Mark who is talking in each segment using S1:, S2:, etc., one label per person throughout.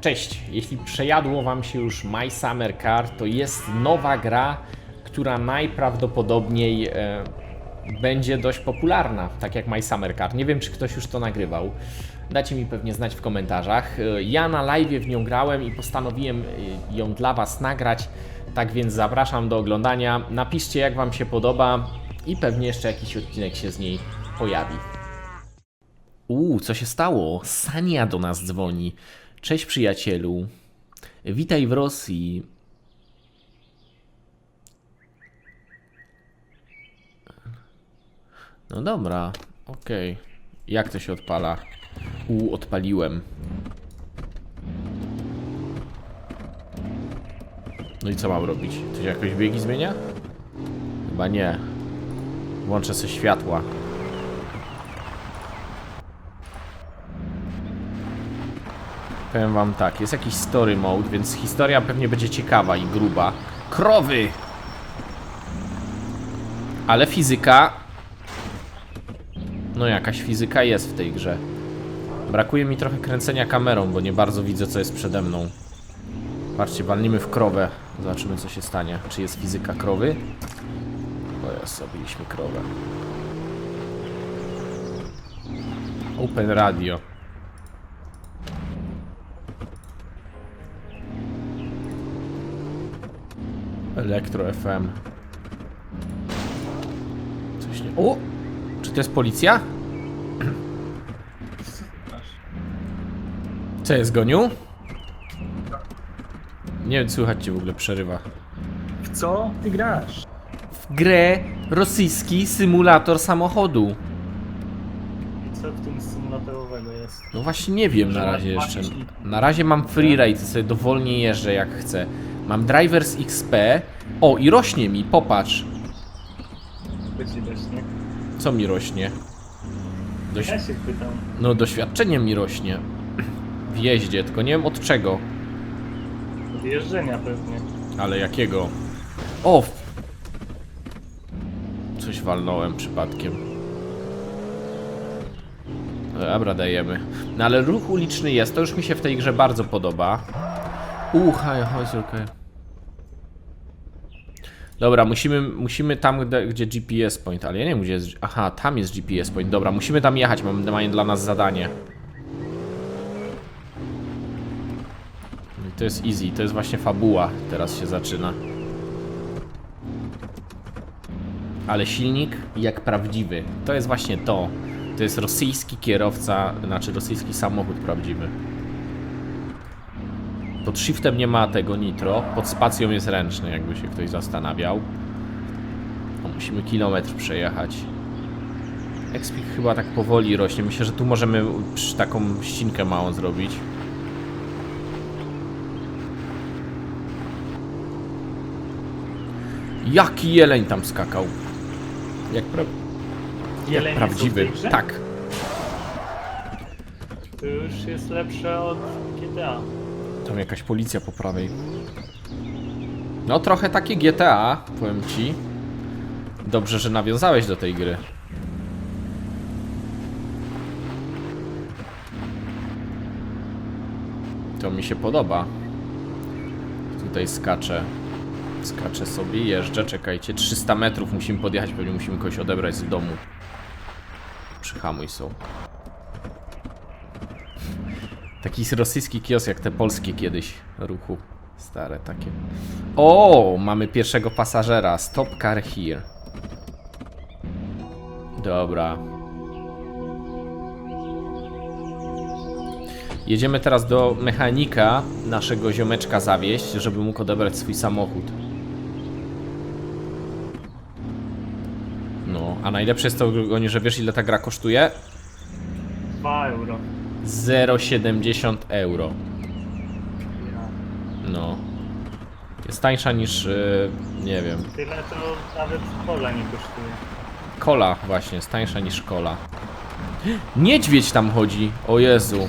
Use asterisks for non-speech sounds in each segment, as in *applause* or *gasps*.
S1: Cześć, jeśli przejadło Wam się już My Summer Car, to jest nowa gra, która najprawdopodobniej e, będzie dość popularna, tak jak My Summer Car. Nie wiem, czy ktoś już to nagrywał. Dacie mi pewnie znać w komentarzach. E, Ja na live w nią grałem i postanowiłem e, ją dla Was nagrać, tak więc zapraszam do oglądania. Napiszcie, jak Wam się podoba i pewnie jeszcze jakiś odcinek się z niej pojawi. Uuu, co się stało? Sania do nas dzwoni. Cześć przyjacielu. Witaj w Rosji. No dobra, okej. Jak to się odpala? U, odpaliłem. No i co mam robić? To się jakoś biegi zmienia? Chyba nie. Włączę sobie światła. Powiem wam tak, jest jakiś story mode, więc historia pewnie będzie ciekawa i gruba. Krowy! Ale fizyka... No jakaś fizyka jest w tej grze. Brakuje mi trochę kręcenia kamerą, bo nie bardzo widzę co jest przede mną. Patrzcie, walnimy w krowę. Zobaczymy co się stanie. Czy jest fizyka krowy? O jest, zabiliśmy krowę. Open radio. Elektro FM. Coś nie. O! Czy to jest policja? Co jest, Goniu? Nie wiem, słychać cię w ogóle przerywa.
S2: W co ty grasz?
S1: W grę rosyjski symulator samochodu.
S2: I co w tym symulatorowego jest?
S1: No właśnie nie wiem na razie jeszcze. Na razie mam freeride, sobie dowolnie jeżdżę jak chcę. Mam Drivers XP. O, i rośnie mi, popatrz. Co mi rośnie? Dość...
S2: Ja się pytam.
S1: No, doświadczenie mi rośnie. W jeździe, tylko nie wiem od czego.
S2: Od jeżdżenia pewnie.
S1: Ale jakiego? O! Coś walnąłem przypadkiem. Dobra, dajemy. No ale ruch uliczny jest, to już mi się w tej grze bardzo podoba. Uchaj, chodź, okej. Dobra, musimy, musimy tam, gdzie, GPS point, ale ja nie wiem, gdzie jest... Aha, tam jest GPS point, dobra, musimy tam jechać, mam mamy dla nas zadanie. I to jest easy, to jest właśnie fabuła, teraz się zaczyna. Ale silnik jak prawdziwy. To jest właśnie to. To jest rosyjski kierowca, znaczy rosyjski samochód prawdziwy. Pod shiftem nie ma tego nitro, pod spacją jest ręczny, jakby się ktoś zastanawiał. O, musimy kilometr przejechać. Expik chyba tak powoli rośnie. Myślę, że tu możemy taką ścinkę małą zrobić. Jaki jeleń tam skakał? Jak, pra... jak prawdziwy. Tak.
S2: To już jest lepsze od GTA.
S1: Tam jakaś policja po prawej. No trochę takie GTA, powiem ci. Dobrze, że nawiązałeś do tej gry. To mi się podoba. Tutaj skaczę. Skaczę sobie, jeżdżę, czekajcie. 300 metrów musimy podjechać, pewnie musimy kogoś odebrać z domu. Przyhamuj są. Taki rosyjski kiosk jak te polskie kiedyś ruchu. Stare takie. O, mamy pierwszego pasażera. Stop car here. Dobra. Jedziemy teraz do mechanika naszego ziomeczka zawieść, żeby mógł odebrać swój samochód. No, a najlepsze jest to, że wiesz ile ta gra kosztuje?
S2: 2 euro.
S1: 0,70 euro. No. Jest tańsza niż, yy, nie wiem,
S2: Tyle to nawet pola nie kosztuje.
S1: kola właśnie, jest tańsza niż kola. *gasps* Niedźwiedź tam chodzi, o Jezu.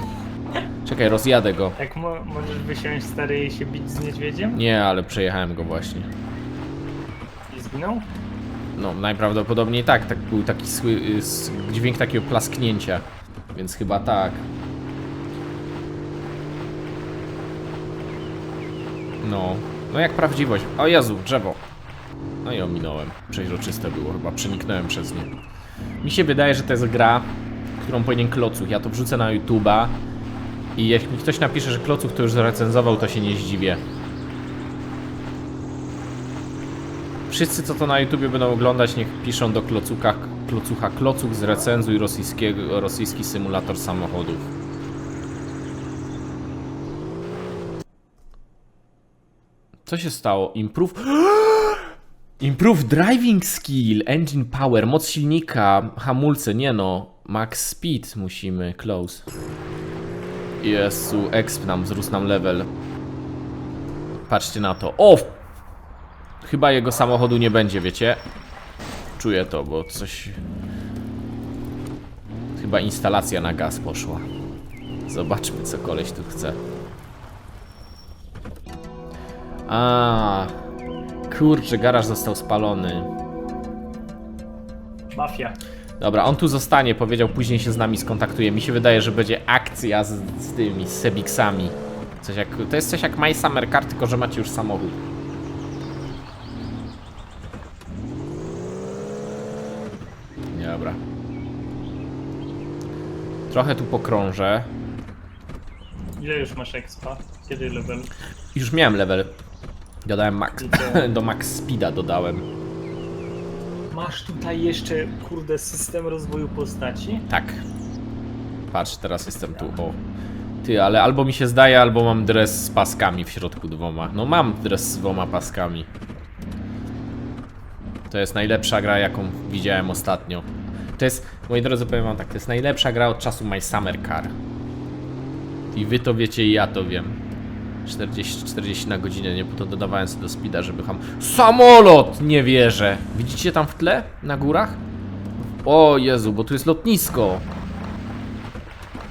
S1: Czekaj, rozjadę go.
S2: Jak mo możesz wysiąść stary i się bić z niedźwiedziem?
S1: Nie, ale przejechałem go właśnie.
S2: I zginął?
S1: No, najprawdopodobniej tak, tak był taki sły, y, s- dźwięk takiego plasknięcia. Więc chyba tak. No, no jak prawdziwość. O Jezu, drzewo. No i ominąłem. Przeźroczyste było chyba, przeniknąłem przez nie. Mi się wydaje, że to jest gra, którą powinien Klocuch. Ja to wrzucę na YouTube'a i jak mi ktoś napisze, że Klocuch to już zrecenzował, to się nie zdziwię. Wszyscy, co to na YouTubie będą oglądać, niech piszą do Klocucha, Klocucha Klocuch zrecenzuj rosyjskiego, rosyjski symulator samochodów. Co się stało? Improve... *gasps* Improve driving skill, engine power, moc silnika, hamulce, nie no. Max speed musimy, close. Jezu, exp nam, wzrósł nam level. Patrzcie na to. O! Chyba jego samochodu nie będzie, wiecie? Czuję to, bo coś... Chyba instalacja na gaz poszła. Zobaczmy, co koleś tu chce. A, kurczę, garaż został spalony.
S2: Mafia.
S1: Dobra, on tu zostanie, powiedział, później się z nami skontaktuje. Mi się wydaje, że będzie akcja z, z tymi, z Sebiksami. Coś jak, to jest coś jak My Summer Car, tylko że macie już samochód. Dobra. Trochę tu pokrążę.
S2: Ile już masz expa? Kiedy level?
S1: Już miałem level. Dodałem max. *laughs* Do max speeda dodałem.
S2: Masz tutaj jeszcze, kurde, system rozwoju postaci?
S1: Tak. Patrz, teraz jestem tu. O. Ty, ale albo mi się zdaje, albo mam dres z paskami w środku dwoma. No mam dres z dwoma paskami. To jest najlepsza gra, jaką widziałem ostatnio. To jest, moi drodzy, powiem wam tak, to jest najlepsza gra od czasu My Summer Car. I wy to wiecie i ja to wiem. 40, 40 na godzinę, nie? Po to dodawałem sobie do speeda, żeby ham... Samolot! Nie wierzę! Widzicie tam w tle? Na górach? O Jezu, bo tu jest lotnisko.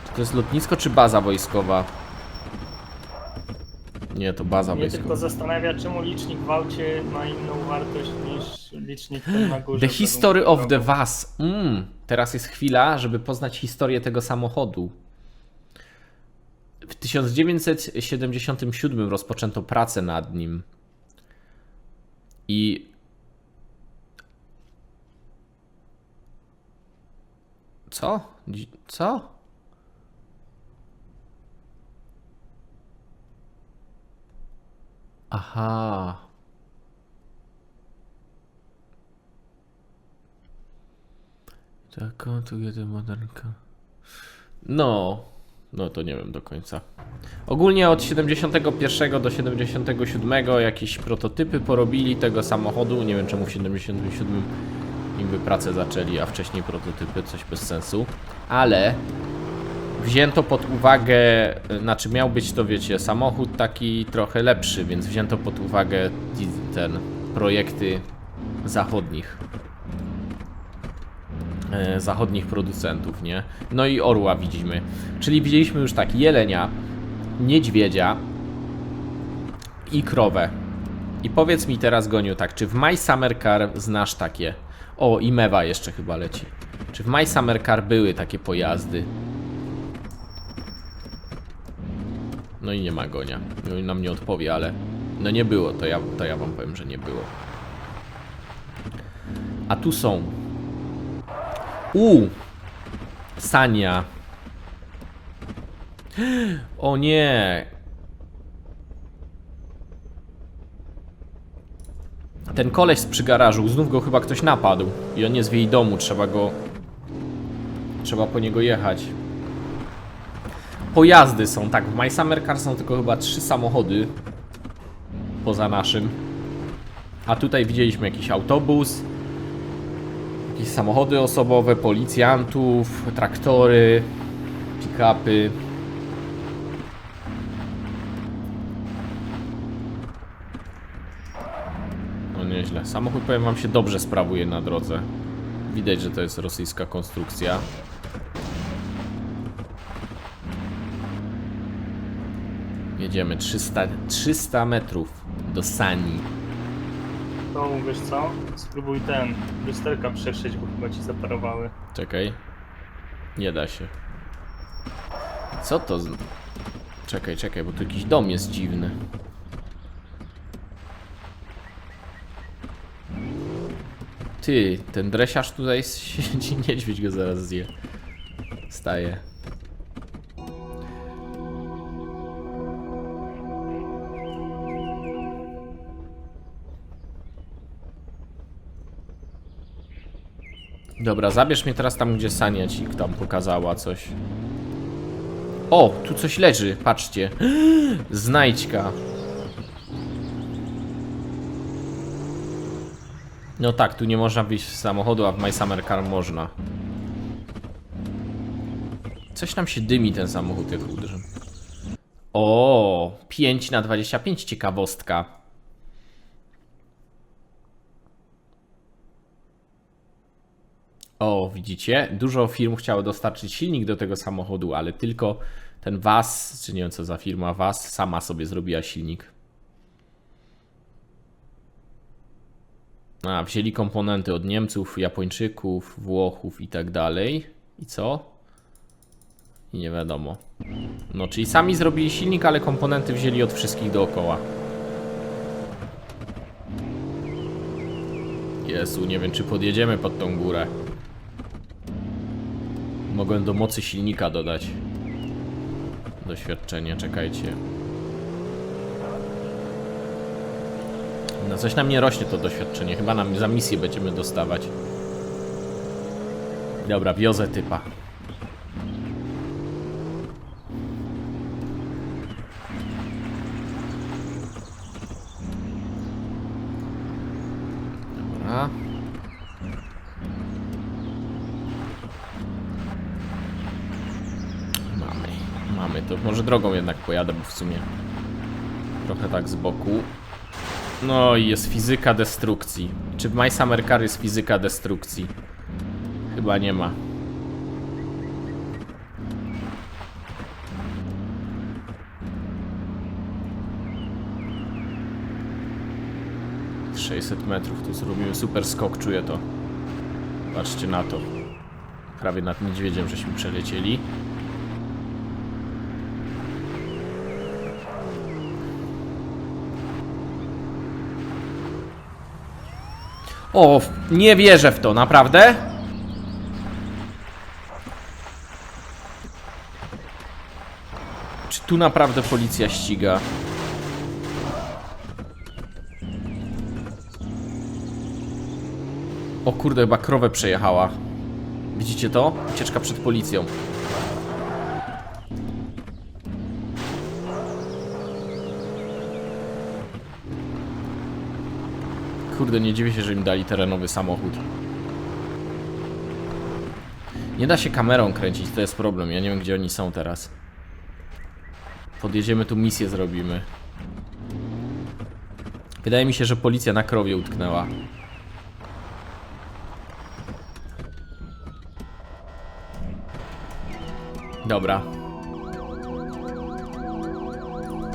S1: Czy to jest lotnisko czy baza wojskowa? Nie, to baza
S2: Mnie tylko
S1: wojskowa.
S2: zastanawia, czemu licznik w aucie ma inną wartość niż licznik ten na górze.
S1: The history of the VAS. Mm, teraz jest chwila, żeby poznać historię tego samochodu. W 1977 rozpoczęto pracę nad nim. I. Co? Co? Aha. Tak, tu jeden modelka. No, no to nie wiem do końca. Ogólnie od 71 do 77 jakieś prototypy porobili tego samochodu. Nie wiem czemu w 77 jakby pracę zaczęli, a wcześniej prototypy, coś bez sensu. Ale wzięto pod uwagę, znaczy miał być to wiecie, samochód taki trochę lepszy, więc wzięto pod uwagę ten projekty zachodnich e, zachodnich producentów, nie? No i orła widzimy. Czyli widzieliśmy już tak jelenia, niedźwiedzia i krowę. I powiedz mi teraz, Goniu, tak, czy w My Summer Car znasz takie? O, i mewa jeszcze chyba leci. Czy w My Summer Car były takie pojazdy? No i nie ma Gonia. No i nam nie odpowie, ale no nie było, to ja, to ja wam powiem, że nie było. A tu są u! Sania. *gasps* O nie! Ten koleś z przy garażu, znów go chyba ktoś napadł. I on jest w jej domu, trzeba go... Trzeba po niego jechać. Pojazdy są, tak, w My Summer Car są tylko chyba trzy samochody. Poza naszym. A tutaj widzieliśmy jakiś autobus, Jakieś samochody osobowe, policjantów, traktory, pick-upy. No nieźle. Samochód, powiem wam, się dobrze sprawuje na drodze. Widać, że to jest rosyjska konstrukcja. Jedziemy 300, 300 metrów do Sani
S2: domu, wiesz co? Spróbuj ten, lusterka przeszyć, bo chyba ci zaparowały.
S1: Czekaj. Nie da się. Co to z... Czekaj, czekaj, bo tu jakiś dom jest dziwny. Ty, ten dresiarz tutaj *laughs* siedzi, niedźwiedź go zaraz zje. Staje. Dobra, zabierz mnie teraz tam, gdzie Sania ci tam pokazała coś. O, tu coś leży, patrzcie. *gasps* Znajdźka. No tak, tu nie można wyjść z samochodu, a w My Summer Car można. Coś nam się dymi ten samochód, jak uderzę. O, 5 na 25 ciekawostka. O, widzicie? Dużo firm chciało dostarczyć silnik do tego samochodu, ale tylko ten VAS, czy nie wiem co za firma VAS, sama sobie zrobiła silnik. A, wzięli komponenty od Niemców, Japończyków, Włochów i tak dalej. I co? I nie wiadomo. No, czyli sami zrobili silnik, ale komponenty wzięli od wszystkich dookoła. Jezu, nie wiem czy podjedziemy pod tą górę. Mogłem do mocy silnika dodać. Doświadczenie, czekajcie. No coś nam nie rośnie to doświadczenie. Chyba nam za misję będziemy dostawać. Dobra, wiozę typa. Dobra. Mamy, mamy to. Może drogą jednak pojadę, bo w sumie trochę tak z boku. No i jest fizyka destrukcji. Czy w My Summer Car jest fizyka destrukcji? Chyba nie ma. Sześćset metrów tu zrobimy super skok, czuję to. Patrzcie na to. Prawie nad niedźwiedziem żeśmy przelecieli. O, nie wierzę w to, naprawdę? Czy tu naprawdę policja ściga? O kurde, chyba krowę przejechała. Widzicie to? Ucieczka przed policją. Kurde, nie dziwię się, że im dali terenowy samochód. Nie da się kamerą kręcić, to jest problem. Ja nie wiem, gdzie oni są teraz. Podjedziemy tu, misję zrobimy. Wydaje mi się, że policja na krowie utknęła. Dobra.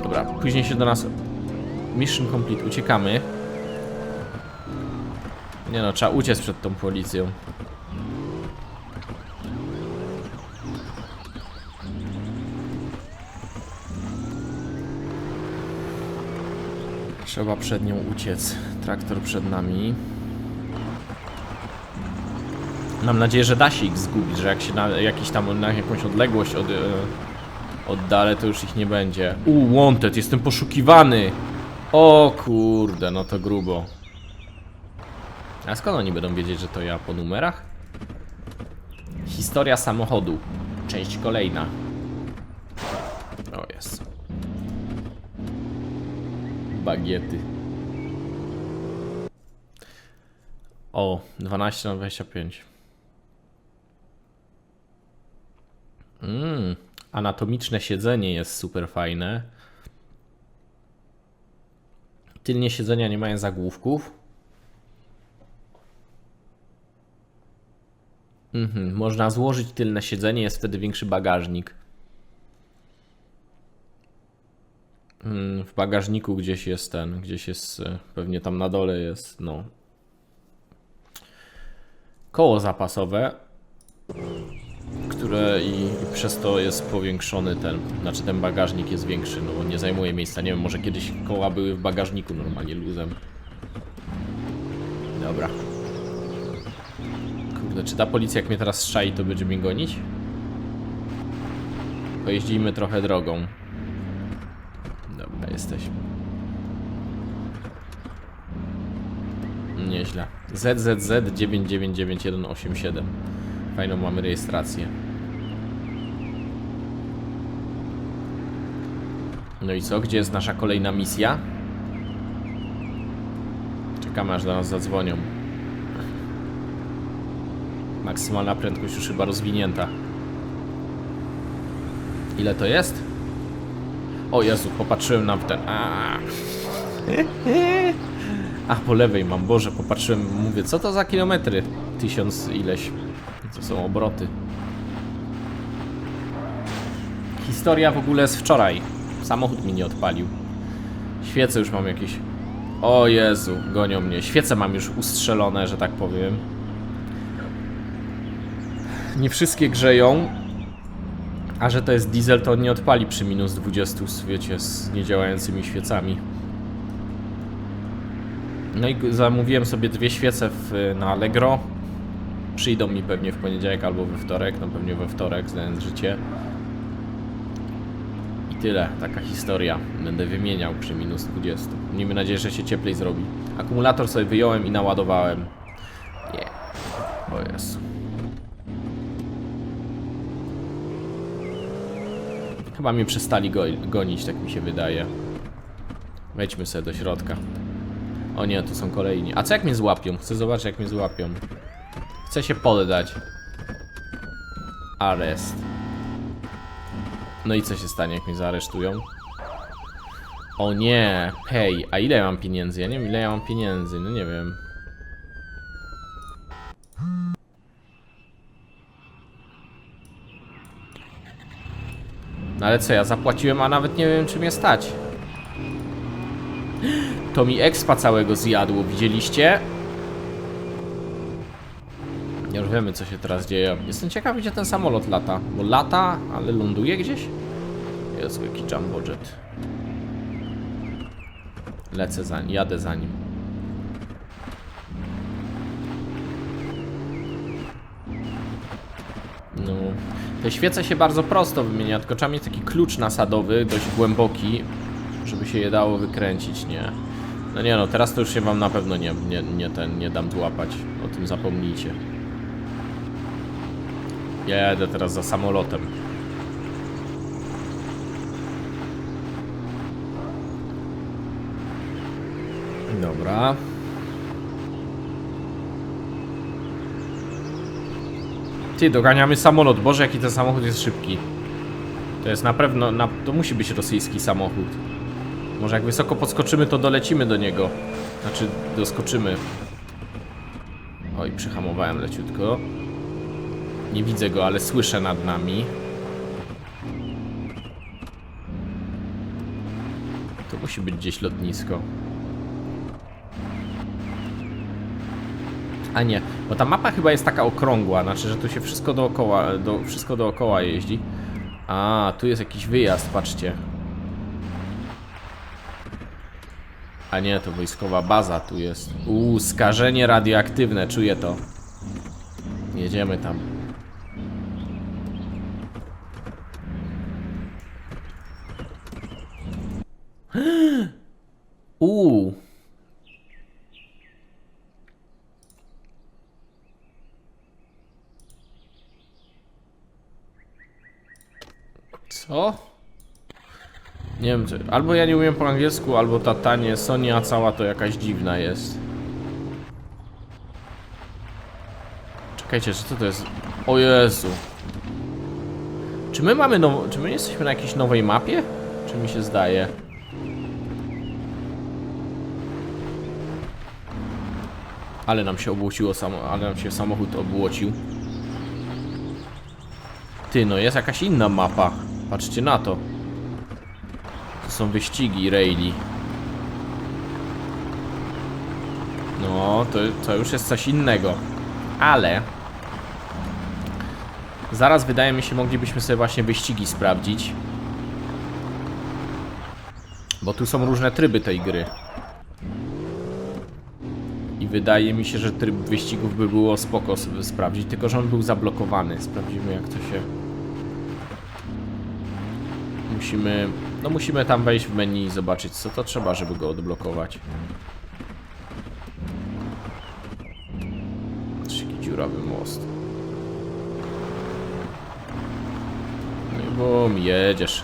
S1: Dobra, później się do nas... Mission complete, uciekamy. Nie no, trzeba uciec przed tą policją. Trzeba przed nią uciec. Traktor przed nami. Mam nadzieję, że da się ich zgubić, że jak się na jakiś tam na jakąś odległość od, e, oddalę, to już ich nie będzie. U, wanted, jestem poszukiwany! O kurde, no to grubo. A skąd oni będą wiedzieć, że to ja po numerach? Historia samochodu. Część kolejna. O jest. Bagiety. O, 12 na 25. Mmm, anatomiczne siedzenie jest super fajne. Tylnie siedzenia nie mają zagłówków. Mhm, można złożyć tylne siedzenie, jest wtedy większy bagażnik. Mm, w bagażniku gdzieś jest ten, gdzieś jest, e, pewnie tam na dole jest, no. Koło zapasowe, które i, i przez to jest powiększony ten, znaczy ten bagażnik jest większy, no bo nie zajmuje miejsca. Nie wiem, może kiedyś koła były w bagażniku normalnie luzem. Dobra. Czy ta policja jak mnie teraz strzai, to będzie mnie gonić? Pojeździmy trochę drogą. Dobra, jesteśmy. Nieźle. ZZZ 9999187. Fajną mamy rejestrację. No i co? Gdzie jest nasza kolejna misja? Czekamy aż do nas zadzwonią. Maksymalna prędkość już chyba rozwinięta. Ile to jest? O Jezu, popatrzyłem na ten. A, A po lewej mam, Boże, popatrzyłem, mówię, co to za kilometry? Tysiąc ileś. To są obroty. Historia w ogóle z wczoraj. Samochód mi nie odpalił. Świece już mam jakieś. O Jezu, gonią mnie. Świece mam już ustrzelone, że tak powiem. Nie wszystkie grzeją. A że to jest diesel, to on nie odpali przy minus 20 w świecie z niedziałającymi świecami. No i zamówiłem sobie dwie świece w, na Allegro. Przyjdą mi pewnie w poniedziałek albo we wtorek, no pewnie we wtorek, znając życie. I tyle, taka historia. Będę wymieniał przy minus 20. Miejmy nadzieję, że się cieplej zrobi. Akumulator sobie wyjąłem i naładowałem. Nie. O Jezu. Chyba mnie przestali go gonić, tak mi się wydaje. Wejdźmy sobie do środka. O nie, tu są kolejni. A co jak mnie złapią? Chcę zobaczyć jak mnie złapią. Chcę się poddać. Arest. No i co się stanie jak mnie zaaresztują? O nie, hej, a ile ja mam pieniędzy? Ja nie wiem ile ja mam pieniędzy, no nie wiem. No ale co, ja zapłaciłem, a nawet nie wiem czy mnie stać. *gasps* To mi expa całego zjadło, widzieliście? Już wiemy co się teraz dzieje. Jestem ciekaw gdzie ten samolot lata. Bo lata, ale ląduje gdzieś? Jest jaki jumbo jet. Lecę za nim, jadę za nim. No, te świece się bardzo prosto wymienia, tylko trzeba mieć taki klucz nasadowy, dość głęboki, żeby się je dało wykręcić, nie? No nie no, teraz to już się wam na pewno nie, nie, nie ten, nie dam złapać, o tym zapomnijcie. Ja jadę teraz za samolotem. Dobra. Ty, doganiamy samolot. Boże, jaki ten samochód jest szybki. To jest na pewno, na, to musi być rosyjski samochód. Może jak wysoko podskoczymy, to dolecimy do niego. Znaczy, doskoczymy. Oj, przyhamowałem leciutko. Nie widzę go, ale słyszę nad nami. To musi być gdzieś lotnisko. A nie, bo ta mapa chyba jest taka okrągła, znaczy, że tu się wszystko dookoła, do, wszystko dookoła jeździ. A, tu jest jakiś wyjazd, patrzcie. A nie, to wojskowa baza tu jest. Uuu, skażenie radioaktywne, czuję to. Jedziemy tam. Uuu. Co? Nie wiem, czy, albo ja nie umiem po angielsku, albo ta tanie Sonia cała to jakaś dziwna jest. Czekajcie, co to jest? O Jezu. Czy my mamy now... Czy my jesteśmy na jakiejś nowej mapie? Czy mi się zdaje? Ale nam się obłociło samo... Ale nam się samochód obłocił. Ty, no jest jakaś inna mapa. Patrzcie na to. To są wyścigi raili. No, to, to już jest coś innego. Ale... Zaraz wydaje mi się, moglibyśmy sobie właśnie wyścigi sprawdzić. Bo tu są różne tryby tej gry. I wydaje mi się, że tryb wyścigów by było spoko sprawdzić, tylko że on był zablokowany. Sprawdzimy jak to się... Musimy... No musimy tam wejść w menu i zobaczyć co to trzeba, żeby go odblokować. Taki dziurawy most. No i bum, jedziesz.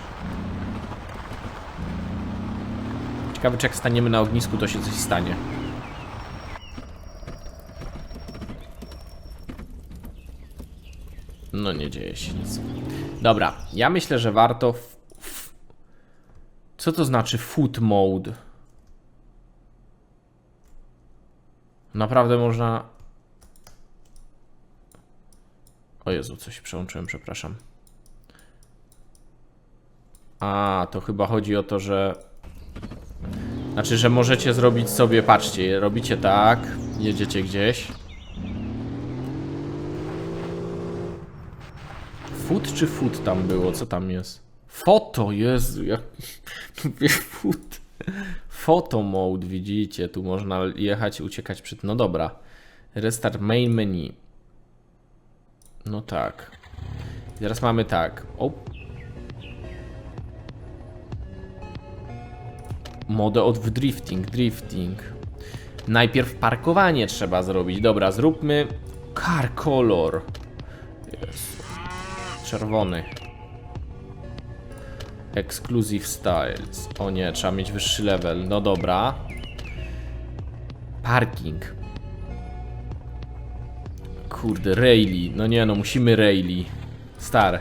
S1: Ciekawe, czy jak staniemy na ognisku, to się coś stanie. No nie dzieje się nic. Dobra, ja myślę, że warto. Co to znaczy foot mode? Naprawdę można. O Jezu, coś przełączyłem, przepraszam. A, to chyba chodzi o to, że znaczy, że możecie zrobić sobie, patrzcie, robicie tak, jedziecie gdzieś. Foot czy foot tam było? Co tam jest? Foto, Jezu, jak. *laughs* Photo mode, widzicie, tu można jechać, uciekać przed... No dobra. Restart main menu. No tak. Teraz mamy tak. O, Modę od drifting, drifting. Najpierw parkowanie trzeba zrobić. Dobra, zróbmy car color. Jest. Czerwony. Exclusive styles. O nie, trzeba mieć wyższy level. No dobra. Parking. Kurde, Rayleigh. No nie no, musimy Rayleigh. Star.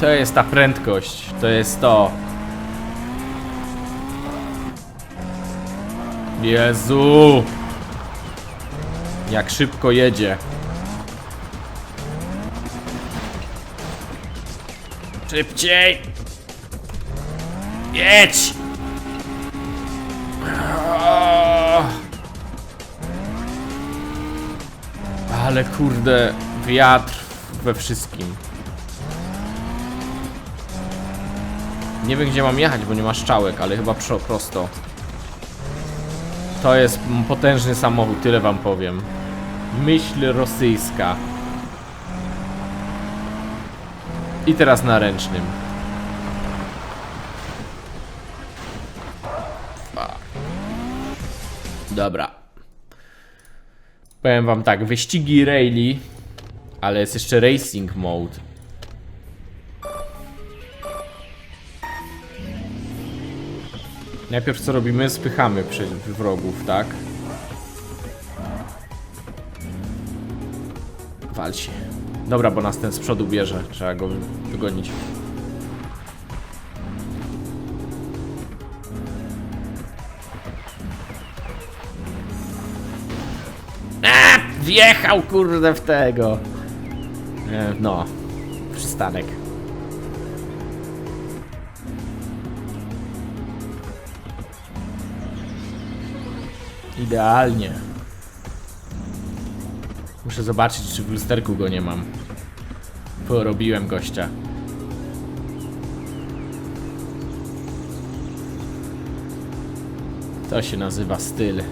S1: To jest ta prędkość. To jest to. Jezu! Jak szybko jedzie. Szybciej! Jedź! Ale kurde, wiatr we wszystkim. Nie wiem gdzie mam jechać, bo nie ma strzałek, ale chyba pro, prosto. To jest potężny samochód, tyle wam powiem. Myśl rosyjska. I teraz na ręcznym. Dobra. Powiem wam tak, wyścigi Rayleigh, ale jest jeszcze racing mode. Najpierw co robimy? Spychamy przy wrogów, tak? Wal się. Dobra, bo nas ten z przodu bierze. Trzeba go wygonić. Wjechał kurde w tego. E, No, przystanek. Idealnie. Muszę zobaczyć, czy w lusterku go nie mam. Porobiłem gościa. To się nazywa styl.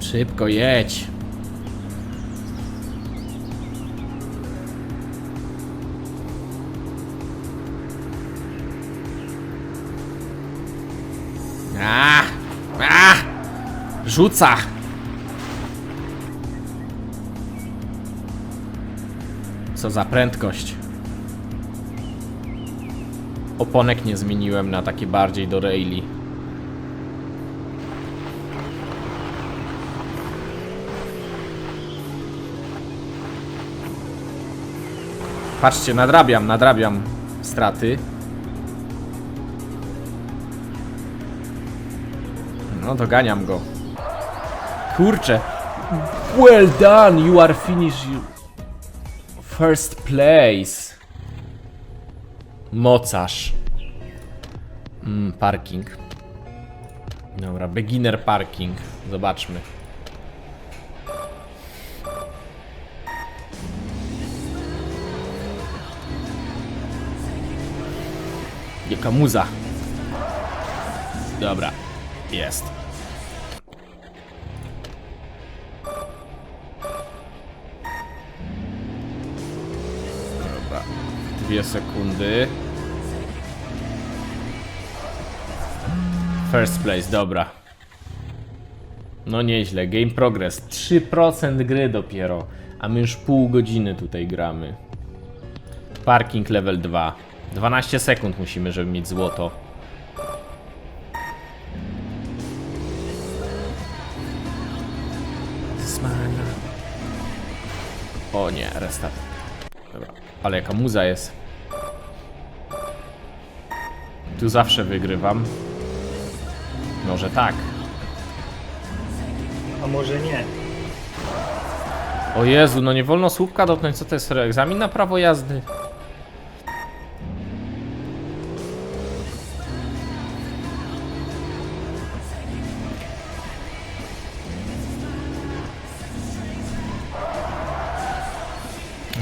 S1: Szybko jedź. A, a, rzuca. Co za prędkość. Oponek nie zmieniłem na takie bardziej do Rayleigh. Patrzcie, nadrabiam, nadrabiam straty. No doganiam go. Kurczę. Well done, you are finished. First place. Mocarz. Mm, parking. Dobra, beginner parking. Zobaczmy. Jaka muza. Dobra, jest. Dwie sekundy. First place, dobra. No nieźle, game progress. 3% gry dopiero, a my już pół godziny tutaj gramy. Parking level 2. 12 sekund musimy, żeby mieć złoto. O nie, restart. Dobra, ale jaka muza jest. Tu zawsze wygrywam. Może tak.
S2: A może nie?
S1: O Jezu, no nie wolno słupka dotknąć. Co to jest? Egzamin na prawo jazdy?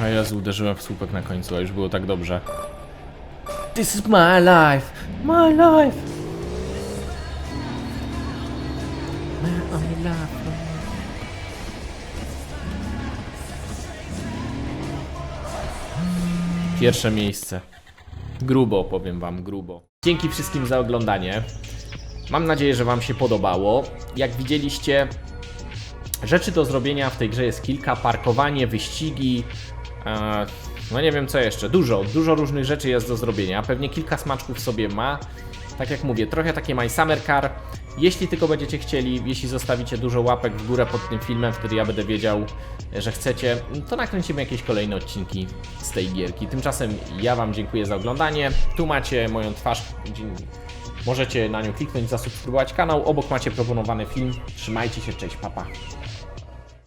S1: O Jezu, uderzyłem w słupek na końcu, a już było tak dobrze. This is my life, my life. My only life. Pierwsze miejsce. Grubo, powiem wam, grubo. Dzięki wszystkim za oglądanie. Mam nadzieję, że wam się podobało. Jak widzieliście, rzeczy do zrobienia w tej grze jest kilka. Parkowanie, wyścigi, e, no nie wiem co jeszcze. Dużo, dużo różnych rzeczy jest do zrobienia. Pewnie kilka smaczków sobie ma. Tak jak mówię, trochę takie My Summer Car. Jeśli tylko będziecie chcieli, jeśli zostawicie dużo łapek w górę pod tym filmem, wtedy ja będę wiedział, że chcecie, to nakręcimy jakieś kolejne odcinki z tej gierki. Tymczasem ja Wam dziękuję za oglądanie. Tu macie moją twarz. Możecie na nią kliknąć, zasubskrybować kanał. Obok macie proponowany film. Trzymajcie się, cześć, papa.